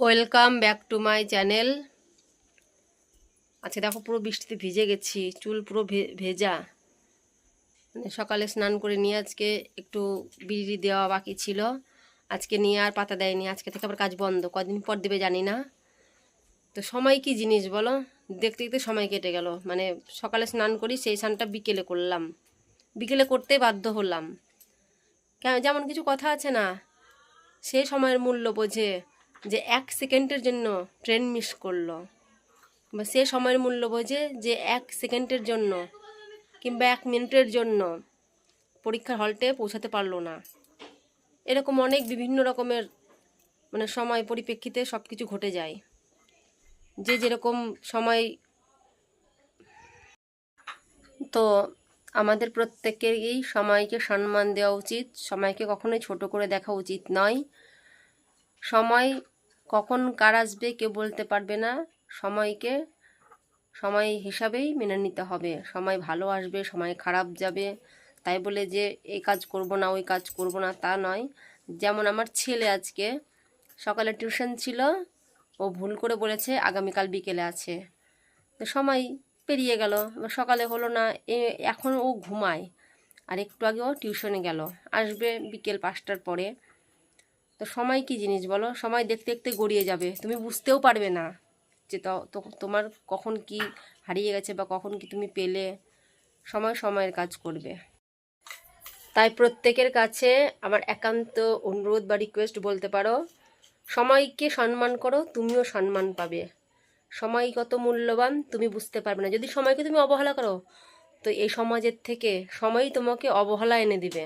Welcome back to my channel. আজকে দেখো পুরো বৃষ্টিতে ভিজে গেছি, চুল পুরো ভেজা। মানে সকালে স্নান করে নিয়ে আজকে একটু বিড়ি দেওয়া বাকি ছিল। আজকে নিয়ে আর পাতা দেয়নি, আজকে থেকে আবার কাজ বন্ধ। কদিন পর দেবে জানি না। তো সময় কি জিনিস বলো? দেখতে দেখতে সময় কেটে গেল। মানে সকালে স্নান করি, সেই স্নানটা বিকেলে করলাম। বিকেলে করতে বাধ্য হলাম। কেন, যেমন কিছু কথা আছে না, সেই সময়ের মূল্য বোঝে। যে এক সেকেন্ডের জন্য ট্রেন মিস করল বা সে সময়ের মূল্য বোঝে যে এক সেকেন্ডের জন্য কিংবা এক মিনিটের জন্য পরীক্ষার হলটে পৌঁছাতে পারল না। এরকম অনেক বিভিন্ন রকমের মানে সময় পরিপ্রেক্ষিতে সব কিছু ঘটে যায়। যে যেরকম সময় তো আমাদের প্রত্যেকেরই সময়কে সম্মান দেওয়া উচিত, সময়কে কখনোই ছোট করে দেখা উচিত নয়। সময় কখন কার আসবে কেউ বলতে পারবে না, সময়কে, সময় হিসাবেই মেনে নিতে হবে। সময় ভালো আসবে, সময় খারাপ যাবে। তাই বলে যে এই কাজ করব না, ওই কাজ করব না, তা নয়। যেমন আমার ছেলে আজকে, সকালে টিউশন ছিল, ও ভুল করে বলেছে, আগামীকাল বিকেলে আছে। তো সময় পেরিয়ে গেল সকালে হলো না এখন ও ঘুমায়। আর একটু আগে ও টিউশনে গেল। আসবে বিকেল পাঁচটার পরে। তো সময় কি জিনিস বলো? সময় দেখতে দেখতে গড়িয়ে যাবে। তুমি বুঝতেও পারবে না যে তোমার কখন কি হারিয়ে গেছে বা কখন কি তুমি পেলে। সময় সময়ের কাজ করবে। তাই প্রত্যেকের কাছে আমার একান্ত অনুরোধ বা রিকোয়েস্ট বলতে পারো, সময়কে সম্মান করো, তুমিও সম্মান পাবে। সময় কত মূল্যবান, তুমি বুঝতে পারবে না। যদি সময়কে তুমি অবহেলা করো, তো এই সমাজের থেকে সময়ই তোমাকে অবহেলা এনে দিবে।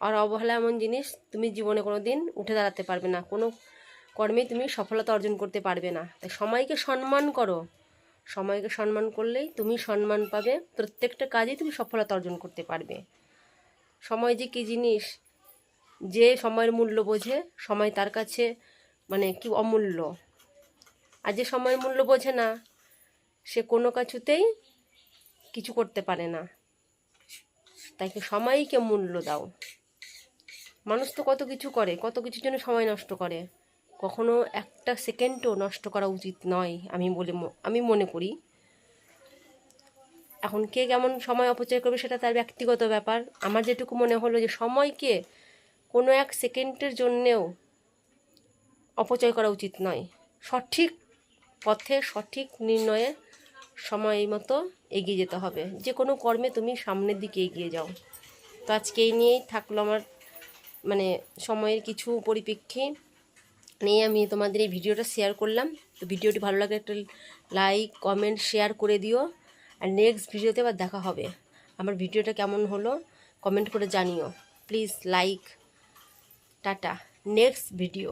আর অবহেলা এমন জিনিস তুমি জীবনে কোনো দিন উঠে দাঁড়াতে পারবে না। কোনো কর্মে তুমি সফলতা অর্জন করতে পারবে না। তাই সময়কে সম্মান করো। সময়কে সম্মান করলেই তুমি সম্মান পাবে। প্রত্যেকটা কাজেই তুমি সফলতা অর্জন করতে পারবে। সময় যে কী জিনিস? যে সময়ের মূল্য বোঝে, সময় তার কাছে মানে কি অমূল্য। আর যে সময়ের মূল্য বোঝে না, সে কোনো কিছুতেই কিছু করতে পারে না। তাইকে সময়কে মূল্য দাও। মানুষ তো কত কিছু করে, কত কিছুর জন্য সময় নষ্ট করে। কখনো একটা সেকেন্ডও নষ্ট করা উচিত নয়, আমি বলে আমি মনে করি। এখন কে কেমন সময় অপচয় করবে সেটা তার ব্যক্তিগত ব্যাপার। আমার যেটুকু মনে হলো যে সময়কে কোনো এক সেকেন্ডের জন্যেও অপচয় করা উচিত নয়। সঠিক পথে, সঠিক নির্ণয়ে সময় মতো এগিয়ে যেতে হবে। যে কোনো কর্মে তুমি সামনের দিকে এগিয়ে যাও। তো আজকে এই নিয়েই থাকল আমার মানে সময়ের কিছু পরিপ্রেক্ষে নিয়ে আমি তোমাদের এই ভিডিওটা শেয়ার করলাম। তো ভিডিওটি ভালো লাগে একটা লাইক কমেন্ট শেয়ার করে দিও। আর নেক্সট ভিডিওতে আবার দেখা হবে। আমার ভিডিওটা কেমন হলো কমেন্ট করে জানিও। Please like tata. Next video